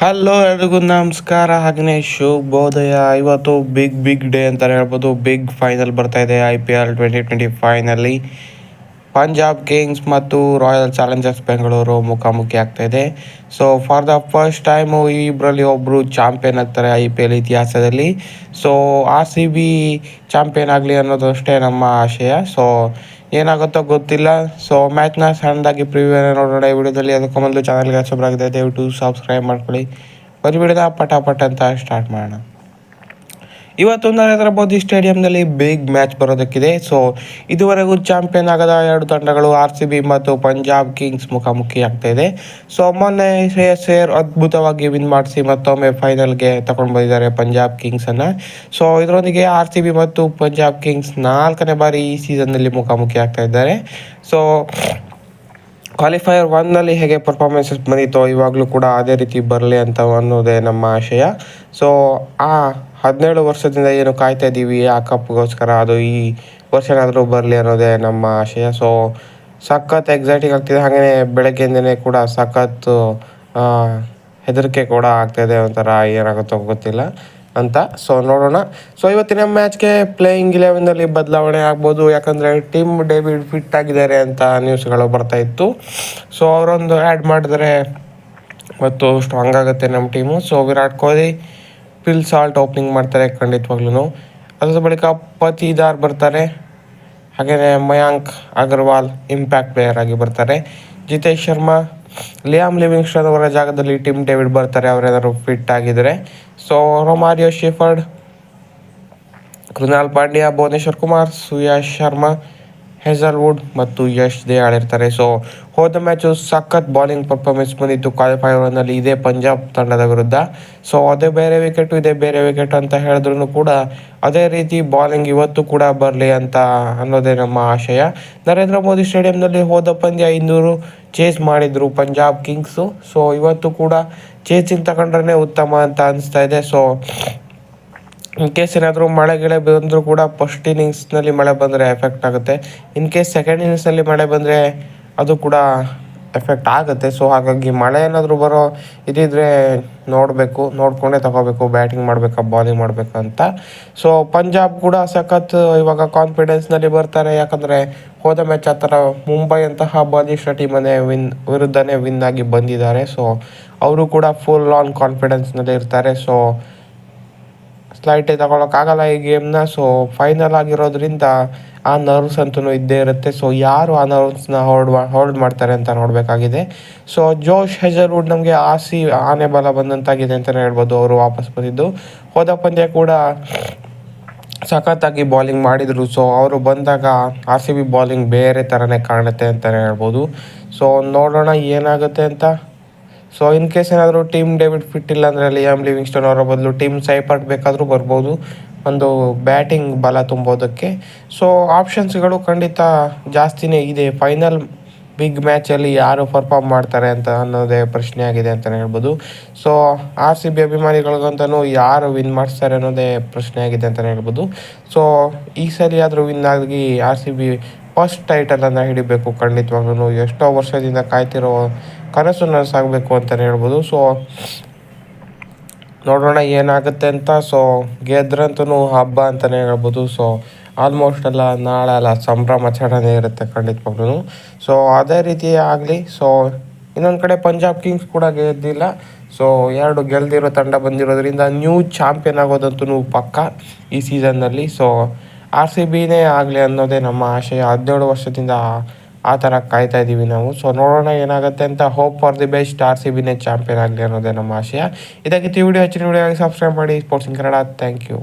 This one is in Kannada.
ಹಲೋ ಎಲ್ರಿಗೂ ನಮಸ್ಕಾರ. ಹಾಗೆಯೇ ಶುಭೋದಯ. ಇವತ್ತು ಬಿಗ್ ಬಿಗ್ ಡೇ ಅಂತಲೇ ಹೇಳ್ಬೋದು. ಬಿಗ್ ಫೈನಲ್ ಬರ್ತಾ ಇದೆ I P L twenty twenty finally Punjab Kings ಮತ್ತು ರಾಯಲ್ ಚಾಲೆಂಜರ್ಸ್ ಬೆಂಗಳೂರು ಮುಖಾಮುಖಿ ಆಗ್ತಾ ಇದೆ. So for the first time ಇಬ್ಬರಲ್ಲಿ ಒಬ್ಬರು ಚಾಂಪಿಯನ್ ಆಗ್ತಾರೆ ಐ ಪಿ ಎಲ್ ಇತಿಹಾಸದಲ್ಲಿ. So R C B champion ಆಗಲಿ ಅನ್ನೋದಷ್ಟೇ ನಮ್ಮ ಆಶಯ. ಸೊ ಏನಾಗುತ್ತೋ ಗೊತ್ತಿಲ್ಲ. ಸೊ ಮ್ಯಾಚ್ನ ಸಣ್ಣದಾಗಿ ಪ್ರಿವ್ಯೂ ನೋಡೋಣ ಈ ವಿಡಿಯೋದಲ್ಲಿ. ಅದಕ್ಕೆ ಮೊದಲು ಚಾನಲ್ಗೆ ಹಚ್ಚಬರಾಗಿದೆ ದಯವಿಟ್ಟು ಸಬ್ಸ್ಕ್ರೈಬ್ ಮಾಡ್ಕೊಳ್ಳಿ. ಬರೀ ವಿಡಿಯೋದ ಪಟಾಪಟ್ ಪಟ ಅಂತ ಸ್ಟಾರ್ಟ್ ಮಾಡೋಣ. ಇವತ್ತು ನರೇಂದ್ರ ಸ್ಟೇಡಿಯಂನಲ್ಲಿ ಬಿಗ್ ಮ್ಯಾಚ್ ಬರೋದಕ್ಕಿದೆ. ಸೊ ಇದುವರೆಗೂ ಚಾಂಪಿಯನ್ ಆಗದ ಎರಡು ತಂಡಗಳು ಆರ್ ಸಿ ಬಿ ಮತ್ತು ಪಂಜಾಬ್ ಕಿಂಗ್ಸ್ ಮುಖಾಮುಖಿ ಆಗ್ತಾ ಇದೆ. ಸೊ ಮೊನ್ನೆ ಶ್ರೇಯಸ್ ಅಯ್ಯರ್ ಅದ್ಭುತವಾಗಿ ವಿನ್ ಮಾಡಿಸಿ ಮತ್ತೊಮ್ಮೆ ಫೈನಲ್ಗೆ ತಗೊಂಡು ಬಂದಿದ್ದಾರೆ ಪಂಜಾಬ್ ಕಿಂಗ್ಸನ್ನು ಸೊ ಇದರೊಂದಿಗೆ ಆರ್ ಸಿ ಬಿ ಮತ್ತು ಪಂಜಾಬ್ ಕಿಂಗ್ಸ್ ನಾಲ್ಕನೇ ಬಾರಿ ಈ ಸೀಸನ್ನಲ್ಲಿ ಮುಖಾಮುಖಿ ಆಗ್ತಾ ಇದ್ದಾರೆ. ಸೊ ಕ್ವಾಲಿಫೈಯರ್ ಒನ್ನಲ್ಲಿ ಹೇಗೆ ಪರ್ಫಾರ್ಮೆನ್ಸಸ್ ಬಂದಿತ್ತೋ ಇವಾಗಲೂ ಕೂಡ ಅದೇ ರೀತಿ ಬರಲಿ ಅಂತ ಅನ್ನೋದೇ ನಮ್ಮ ಆಶಯ. ಸೊ ಆ ಹದಿನೇಳು ವರ್ಷದಿಂದ ಏನು ಕಾಯ್ತಾ ಇದ್ದೀವಿ, ಆ ಕಪ್ಗೋಸ್ಕರ ಅದು ಈ ವರ್ಷನಾದರೂ ಬರಲಿ ಅನ್ನೋದೇ ನಮ್ಮ ಆಶಯ. ಸೊ ಸಖತ್ ಎಕ್ಸೈಟಿಂಗ್ ಆಗ್ತಿದೆ. ಹಾಗೆಯೇ ಬೆಳಗ್ಗೆಯಿಂದನೇ ಕೂಡ ಸಖತ್ತು ಹೆದರಿಕೆ ಕೂಡ ಆಗ್ತಾಯಿದೆ ಒಂಥರ ಏನಾಗುತ್ತೋ ಗೊತ್ತಿಲ್ಲ ಅಂತ. ಸೊ ನೋಡೋಣ. ಸೊ ಇವತ್ತಿನ ಮ್ಯಾಚ್ಗೆ ಪ್ಲೇಯಿಂಗ್ ಇಲೆವೆನ್ನಲ್ಲಿ ಬದಲಾವಣೆ ಆಗ್ಬೋದು. ಯಾಕಂದರೆ ಟೀಮ್ ಡೇವಿಡ್ ಫಿಟ್ ಆಗಿದ್ದಾರೆ ಅಂತ ನ್ಯೂಸ್ಗಳು ಬರ್ತಾ ಇತ್ತು. ಸೊ ಅವರೊಂದು ಆ್ಯಡ್ ಮಾಡಿದ್ರೆ ಮತ್ತು ಸ್ಟ್ರಾಂಗ್ ಆಗುತ್ತೆ ನಮ್ಮ team so Virat Kohli Phil Salt opening ಮಾಡ್ತಾರೆ ಖಂಡಿತವಾಗ್ಲೂ ಅದರ ಬಳಿಕ ಪತಿದಾರ್ ಬರ್ತಾರೆ. ಹಾಗೆಯೇ ಮಯಾಂಕ್ ಅಗರ್ವಾಲ್ ಇಂಪ್ಯಾಕ್ಟ್ ಪ್ಲೇಯರ್ ಆಗಿ ಬರ್ತಾರೆ. ಜಿತೇಶ್ ಶರ್ಮಾ, ಲಿಯಾಮ್ ಲಿವಿಂಗ್ಸ್ಟನ್ ಅವರ ಜಾಗದಲ್ಲಿ ಟಿಮ್ ಡೇವಿಡ್ ಬರ್ತಾರೆ. ಅವರೇನಾದ್ರು ಫಿಟ್ ಆಗಿದ್ದಾರೆ. So Romario Shepherd Krunal Pandya, Bhuvneshwar Kumar Suyash Sharma Hazlewood ಮತ್ತು ಯಶ್ ದೇ ಆಡಿರ್ತಾರೆ. ಸೊ ಹೋದ ಮ್ಯಾಚು ಸಖತ್ ಬಾಲಿಂಗ್ ಪರ್ಫಾರ್ಮೆನ್ಸ್ ಬಂದಿತ್ತು. ಕ್ವಾಲಿಫೈವರ್ನಲ್ಲಿ ಇದೇ ಪಂಜಾಬ್ ತಂಡದ ವಿರುದ್ಧ. ಸೊ ಅದೇ ಬೇರೆ ವಿಕೆಟು ಇದೇ ಬೇರೆ ವಿಕೆಟ್ ಅಂತ ಹೇಳಿದ್ರು ಕೂಡ ಅದೇ ರೀತಿ ಬಾಲಿಂಗ್ ಇವತ್ತು ಕೂಡ ಬರಲಿ ಅಂತ ಅನ್ನೋದೇ ನಮ್ಮ ಆಶಯ. ನರೇಂದ್ರ ಮೋದಿ ಸ್ಟೇಡಿಯಂನಲ್ಲಿ ಹೋದ ಪಂದ್ಯ ಇನ್ನೂರು ಚೇಸ್ ಮಾಡಿದರು ಪಂಜಾಬ್ ಕಿಂಗ್ಸು. ಸೊ ಇವತ್ತು ಕೂಡ ಚೇಸಿಂಗ್ ತಗೊಂಡ್ರೆ ಉತ್ತಮ ಅಂತ ಅನಿಸ್ತಾ ಇದೆ. ಸೊ ಇನ್ ಕೇಸ್ ಏನಾದರೂ ಮಳೆ ಗಿಳೆ ಬಂದರೂ ಕೂಡ ಫಸ್ಟ್ ಇನ್ನಿಂಗ್ಸ್ನಲ್ಲಿ ಮಳೆ ಬಂದರೆ ಎಫೆಕ್ಟ್ ಆಗುತ್ತೆ. ಇನ್ ಕೇಸ್ ಸೆಕೆಂಡ್ ಇನ್ನಿಂಗ್ಸಲ್ಲಿ ಮಳೆ ಬಂದರೆ ಅದು ಕೂಡ ಎಫೆಕ್ಟ್ ಆಗುತ್ತೆ. ಸೊ ಹಾಗಾಗಿ ಮಳೆ ಏನಾದರೂ ಬರೋ ಇದಿದ್ರೆ ನೋಡಬೇಕು, ನೋಡಿಕೊಂಡೇ ತಗೋಬೇಕು ಬ್ಯಾಟಿಂಗ್ ಮಾಡಬೇಕಾ ಬಾಲಿಂಗ್ ಮಾಡಬೇಕಂತ. ಸೊ ಪಂಜಾಬ್ ಕೂಡ ಸಖತ್ ಇವಾಗ ಕಾನ್ಫಿಡೆನ್ಸ್ನಲ್ಲಿ ಬರ್ತಾರೆ. ಯಾಕಂದರೆ ಹೋದ ಮ್ಯಾಚ್ ಆ ಥರ ಮುಂಬೈ ಅಂತಹ ಬಲಿಷ್ಠ ಟೀಮನ್ನೇ ವಿನ್ ವಿರುದ್ಧನೇ ವಿನ್ ಆಗಿ ಬಂದಿದ್ದಾರೆ. ಸೊ ಅವರು ಕೂಡ ಫುಲ್ ಆನ್ ಕಾನ್ಫಿಡೆನ್ಸ್ನಲ್ಲಿ ಇರ್ತಾರೆ. ಸೊ ಸ್ಲೈಟೇ ತಗೊಳಕ್ಕಾಗಲ್ಲ ಈ ಗೇಮ್ನ ಸೊ ಫೈನಲ್ ಆಗಿರೋದ್ರಿಂದ ಆ ನರ್ವ್ಸ್ ಅಂತೂ ಇದ್ದೇ ಇರುತ್ತೆ. ಸೊ ಯಾರು ಆ ನರ್ವ್ಸ್ನ ಹೋಲ್ಡ್ ಹೋಲ್ಡ್ ಮಾಡ್ತಾರೆ ಅಂತ ನೋಡಬೇಕಾಗಿದೆ. ಸೊ ಜೋಶ್ ಹೆಜರ್ವುಡ್ ನಮಗೆ ಆಸಿ ಆನೆ ಬಲ ಬಂದಂತಾಗಿದೆ ಅಂತಲೇ ಹೇಳ್ಬೋದು ಅವರು ವಾಪಸ್ ಬಂದಿದ್ದು. ಹೋದ ಪಂದ್ಯ ಕೂಡ ಸಖತ್ತಾಗಿ ಬಾಲಿಂಗ್ ಮಾಡಿದರು. ಸೊ ಅವರು ಬಂದಾಗ ಆರ್ ಸಿ ಬಿ ಬಾಲಿಂಗ್ ಬೇರೆ ಥರನೇ ಕಾಣುತ್ತೆ ಅಂತಲೇ ಹೇಳ್ಬೋದು. ಸೊ ನೋಡೋಣ ಏನಾಗುತ್ತೆ ಅಂತ. ಸೊ ಇನ್ ಕೇಸ್ ಏನಾದರೂ ಟೀಮ್ ಡೇವಿಡ್ ಫಿಟ್ ಇಲ್ಲ ಅಂದರೆ ಲಿಯಮ್ ಲಿವಿಂಗ್ ಸ್ಟೋನ್ ಅವರ ಬದಲು ಟೀಮ್ ಸೈಪರ್ಟ್ ಬೇಕಾದರೂ ಬರ್ಬೋದು. ಒಂದು ಬ್ಯಾಟಿಂಗ್ ಬಲ ತುಂಬೋದಕ್ಕೆ. ಸೊ ಆಪ್ಷನ್ಸ್ಗಳು ಖಂಡಿತ ಜಾಸ್ತಿನೇ ಇದೆ. ಫೈನಲ್ ಬಿಗ್ ಮ್ಯಾಚಲ್ಲಿ ಯಾರು ಪರ್ಫಾರ್ಮ್ ಮಾಡ್ತಾರೆ ಅಂತ ಅನ್ನೋದೇ ಪ್ರಶ್ನೆ ಆಗಿದೆ ಅಂತಲೇ ಹೇಳ್ಬೋದು. ಸೊ ಆರ್ ಸಿ ಬಿ ಅಭಿಮಾನಿಗಳಿಗಂತೂ ಯಾರು ವಿನ್ ಮಾಡಿಸ್ತಾರೆ ಅನ್ನೋದೇ ಪ್ರಶ್ನೆ ಆಗಿದೆ ಅಂತಲೇ ಹೇಳ್ಬೋದು. ಸೊ ಈ ಸರಿ ಆದರೂ ವಿನ್ ಆಗಿ ಆರ್ ಸಿ ಬಿ ಫಸ್ಟ್ ಟೈಟಲನ್ನು ಹಿಡಿಬೇಕು ಖಂಡಿತವಾಗ್ಲೂ. ಎಷ್ಟೋ ವರ್ಷದಿಂದ ಕಾಯ್ತಿರೋ ಕನಸು ನನಸಾಗಬೇಕು ಅಂತಲೇ ಹೇಳ್ಬೋದು. ಸೊ ನೋಡೋಣ ಏನಾಗುತ್ತೆ ಅಂತ. ಸೊ ಗೆದ್ರಂತೂ ಹಬ್ಬ ಅಂತಲೇ ಹೇಳ್ಬೋದು. ಸೊ ಆಲ್ಮೋಸ್ಟ್ ಎಲ್ಲ ನಾಳೆ ಅಲ್ಲ, ಸಂಭ್ರಮಾಚರಣೆ ಇರುತ್ತೆ ಖಂಡಿತವಾಗ್ಲೂ. ಸೊ ಅದೇ ರೀತಿ ಆಗಲಿ. ಸೊ ಇನ್ನೊಂದು ಕಡೆ ಪಂಜಾಬ್ ಕಿಂಗ್ಸ್ ಕೂಡ ಗೆದ್ದಿಲ್ಲ. ಸೊ ಎರಡು ಗೆಲ್ದಿರೋ ತಂಡ ಬಂದಿರೋದ್ರಿಂದ ನ್ಯೂ ಚಾಂಪಿಯನ್ ಆಗೋದಂತೂ ಪಕ್ಕ ಈ ಸೀಸನ್ನಲ್ಲಿ ಸೊ ಆರ್ ಸಿ ಬಿನೇ ಆಗಲಿ ಅನ್ನೋದೇ ನಮ್ಮ ಆಶಯ ಹದಿನೇಳು ವರ್ಷದಿಂದ ಆ ಥರ ಕಾಯ್ತಾ ಇದ್ದೀವಿ ನಾವು. ಸೊ ನೋಡೋಣ ಏನಾಗುತ್ತೆ ಅಂತ hope for the best R C ಬಿನೇ champion ಆಗಲಿ ಅನ್ನೋದೇ ನಮ್ಮ ಆಶಯ ಇದಕ್ಕಿಂತ ವಿಡಿಯೋ ಹೆಚ್ಚಿನ ವಿಡಿಯೋ ಸಬ್ಸ್ಕ್ರೈಬ್ ಮಾಡಿ. Sports Kannada thank you